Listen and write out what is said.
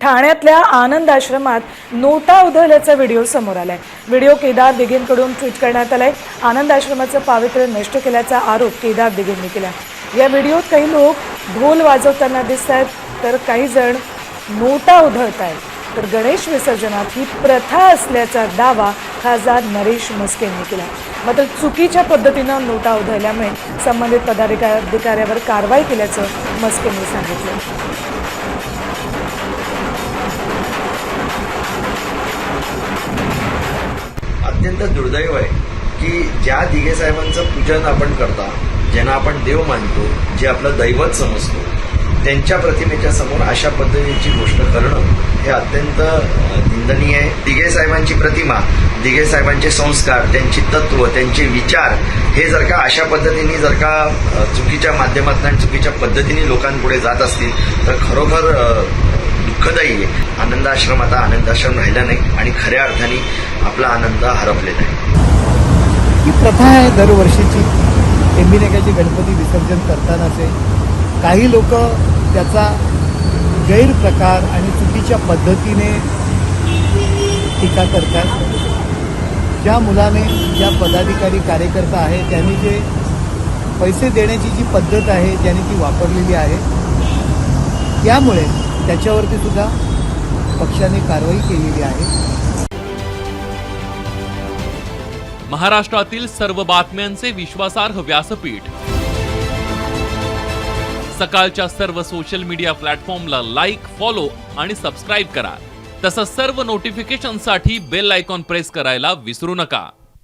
ठाण्यातल्या आनंद आश्रमात नोटा उधळल्याचा व्हिडिओ समोर आलाय. व्हिडिओ केदार दिघेंकडून ट्विट करण्यात आलाय. आनंद आश्रमाचं पावित्र्य नष्ट केल्याचा आरोप केदार दिघेंनी केला या व्हिडिओत काही लोक ढोल वाजवताना दिसत आहेत तर काही जण नोटा उधळत आहेत तर गणेश विसर्जनात ही प्रथा असल्याचा दावा खासदार नरेश मस्केंनी केला मात्र चुकीच्या पद्धतीनं नोटा उधळल्यामुळे संबंधित पदाधिका अधिकाऱ्यावर कारवाई केल्याचं मस्केंनी सांगितलं. अत्यंत दुर्दैव आहे की ज्या दिघे साहेबांचं पूजन आपण करता ज्यांना आपण देव मानतो जे आपलं दैवत समजतो त्यांच्या प्रतिमेच्या समोर अशा पद्धतीची गोष्ट करणं हे अत्यंत निंदनीय आहे. दिघे साहेबांची प्रतिमा दिघे साहेबांचे संस्कार त्यांची तत्व त्यांचे विचार हे जर का अशा पद्धतीने जर का चुकीच्या माध्यमातून आणि चुकीच्या पद्धतीने लोकांपुढे जात असतील तर खरोखर दुःखदायी आहे. आनंदाश्रम आता आनंदाश्रम राहिला नाही आणि खऱ्या अर्थाने आपला आनंद हरपलेला आहे. ही प्रथा आहे दरवर्षीची. एम्बिनेकाचे गणपती विसर्जन करतानाचे. काही लोक त्याचा गैरप्रकार आणि चुकीच्या पद्धतीने टीका करतात. ज्या मुलाने ज्या पदाधिकारी कार्यकर्ता आहे त्यांनी जे पैसे देण्याची जी पद्धत आहे ज्यांनी ती वापरलेली आहे त्यामुळे त्याच्यावरती सुद्धा पक्षाने कारवाई केलेली आहे. महाराष्ट्रातील सर्व बातम्यांचे विश्वासार्ह व्यासपीठ. सकाळच्या सर्व सोशल मीडिया प्लॅटफॉर्मला लाईक फॉलो आणि सबस्क्राईब करा. तसंच सर्व नोटिफिकेशनसाठी बेल आयकॉन प्रेस करायला विसरू नका.